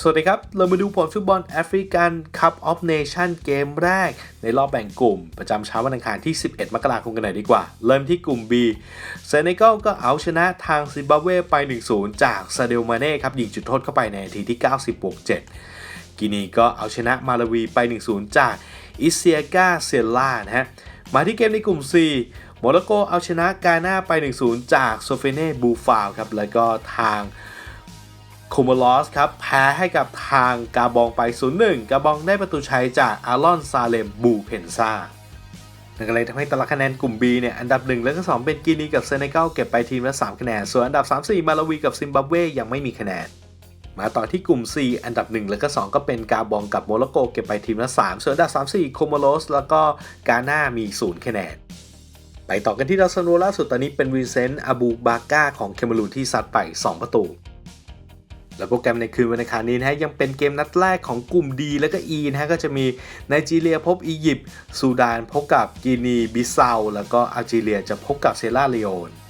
สวัสดีครับ เรามาดูผลฟุตบอลแอฟริกันคัพออฟเนชั่นเกมแรก ในรอบแบ่งกลุ่ม ประจำเช้าวันอังคารที่ 11 มกราคมกันหน่อยดีกว่า เริ่มที่กลุ่ม B เซเนกัลก็เอาชนะทางซิมบับเวไป 1-0 จากซาเดลมาเน่ครับ ยิงจุดโทษเข้าไปในนาทีที่ 90บวก7กินีก็เอาชนะมาลาวีไป 1-0 จากอิเซียกาเซล่านะฮะ มาที่เกมในกลุ่ม C โมร็อกโกเอาชนะกาหน้าไป 1-0 จากโซเฟเน่บูฟาวครับแล้วก็ทาง คูมลอสครับแพ้ให้กับทางกาบองไป 0-1 กาบองได้ประตูชัยจากอารอนซาเลมบูเพนซานั่นก็เลยทำให้ตารางคะแนนกลุ่ม B เนี่ยอันดับ 1 และก็ 2 เป็นกินีกับเซเนกัลเก็บไปทีมละ 3 คะแนน ส่วนอันดับ 3-4 มาลาวีกับซิมบับเวยังไม่มีคะแนน มาต่อที่กลุ่ม C อันดับ 1 และก็ 2 ก็เป็นกาบองกับโมร็อกโกเก็บไปทีมละ 3 ส่วนอันดับ 3-4 โคโมโลสแล้วก็กาหน้ามี 0 คะแนน ไปต่อกันที่ดาวซันโวล่าสุดตอนนี้เป็นวินเซนต์อาบูบาก้าของเคมารูนที่ซัดไป 2 ประตู และโปรแกรมในคืนวันอังคารนี้นะฮะยังเป็นเกมนัดแรกของกลุ่ม D และก็ E นะฮะก็จะมีไนจีเรียพบอียิปต์ซูดานพบกับกินีบิซาแล้วก็อัลจีเรียจะพบกับเซราเลโอน